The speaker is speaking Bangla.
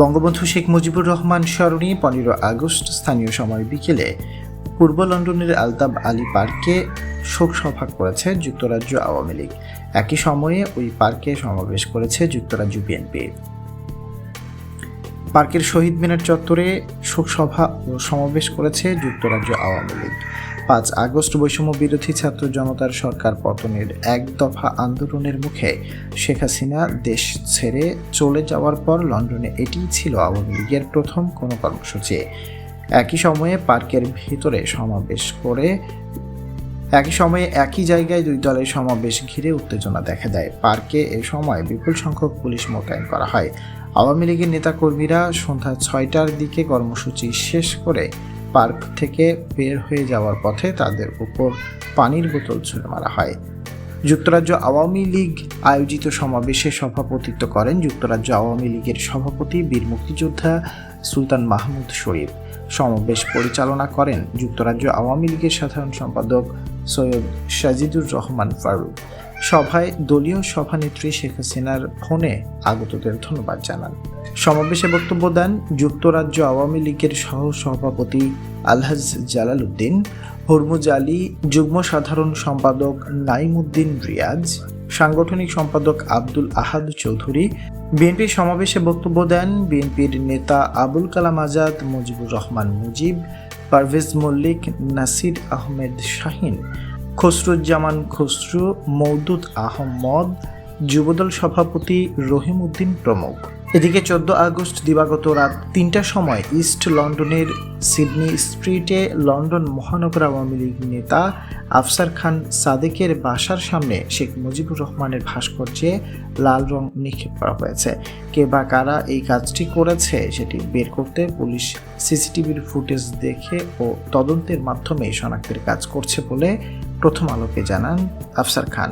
বঙ্গবন্ধু শেখ মুজিবুর রহমান স্মরণে পনেরো আগস্ট স্থানীয় সময় বিকেলে পূর্ব লন্ডনের আলতাব আলী পার্কে শোক সভা করেছে যুক্তরাজ্য আওয়ামী লীগ। একই সময়ে ওই পার্কে সমাবেশ করেছে যুক্তরাজ্য বিএনপি। পার্কের শহীদ মিনার চত্বরে শোকসভা ও সমাবেশ করেছে যুক্তরাজ্য আওয়ামী লীগ। পাঁচ আগস্ট বৈষম্য বিরোধী ছাত্র জনতার সরকার পতনের এক দফা আন্দোলনের মুখে শেখ হাসিনা দেশ ছেড়ে চলে যাওয়ার পর লন্ডনে এটিই ছিল আওয়ামী লীগের প্রথম কোনো কর্মসূচি। একই সময়ে পার্কের ভিতরে সমাবেশ করে একই সময়ে একই জায়গায় দুই দলের সমাবেশ ঘিরে উত্তেজনা দেখা দেয়। পার্কে এ সময় বিপুল সংখ্যক পুলিশ মোতায়েন করা হয়। আওয়ামী লীগের নেতাকর্মীরা সন্ধ্যা ছয়টার দিকে কর্মসূচি শেষ করে পার্ক থেকে বের হয়ে যাওয়ার পথে তাদের উপর পানির বোতল ছুঁড়ে মারা হয়। যুক্তরাজ্য আওয়ামী লীগ আয়োজিত সমাবেশে সভাপতিত্ব করেন যুক্তরাজ্য আওয়ামী লীগের সভাপতি, বীর মুক্তিযোদ্ধা সুলতান মাহমুদ শরীফ। সমাবেশ পরিচালনা করেন যুক্তরাজ্য আওয়ামী লীগের সাধারণ সম্পাদক সৈয়দ সাজিদুর রহমান ফারুক। সভায় দলীয় সভানেত্রী শেখ হাসিনার ফোনে আগতদের ধন্যবাদ জানান। সমাবেশে বক্তব্য দেন যুক্তরাজ্য আওয়ামী লীগের সহ সভাপতি আলহাজ জালাল উদ্দিন হরমুজ আলী, যুগ্ম সাধারণ সম্পাদক নাইমুদ্দিন রিয়াজ, সাংগঠনিক সম্পাদক আব্দুল আহাদ চৌধুরী। বিএনপির সমাবেশে বক্তব্য দেন বিএনপির নেতা আবুল কালাম আজাদ, মুজিবুর রহমান মুজিব পারভেজ মল্লিক নাসির আহমেদ শাহিন খসরুজ্জামান খসরু মৌদুদ আহমদ যুবদল সভাপতি রহিম উদ্দিন প্রমুখ। এদিকে চোদ্দ আগস্ট দিবাগত রাত তিনটার সময় ইস্ট লন্ডনের সিডনি স্ট্রিটে লন্ডন মহানগর আওয়ামী লীগ নেতা আফসার খান সাদেকের বাসার সামনে শেখ মুজিবুর রহমানের ভাস্কর্যে লাল রং নিক্ষেপ করা হয়েছে। কে বা কারা এই কাজটি করেছে সেটি বের করতে পুলিশ সিসিটিভির ফুটেজ দেখে ও তদন্তের মাধ্যমে শনাক্তের কাজ করছে বলে প্রথম আলোকে জানান আফসার খান।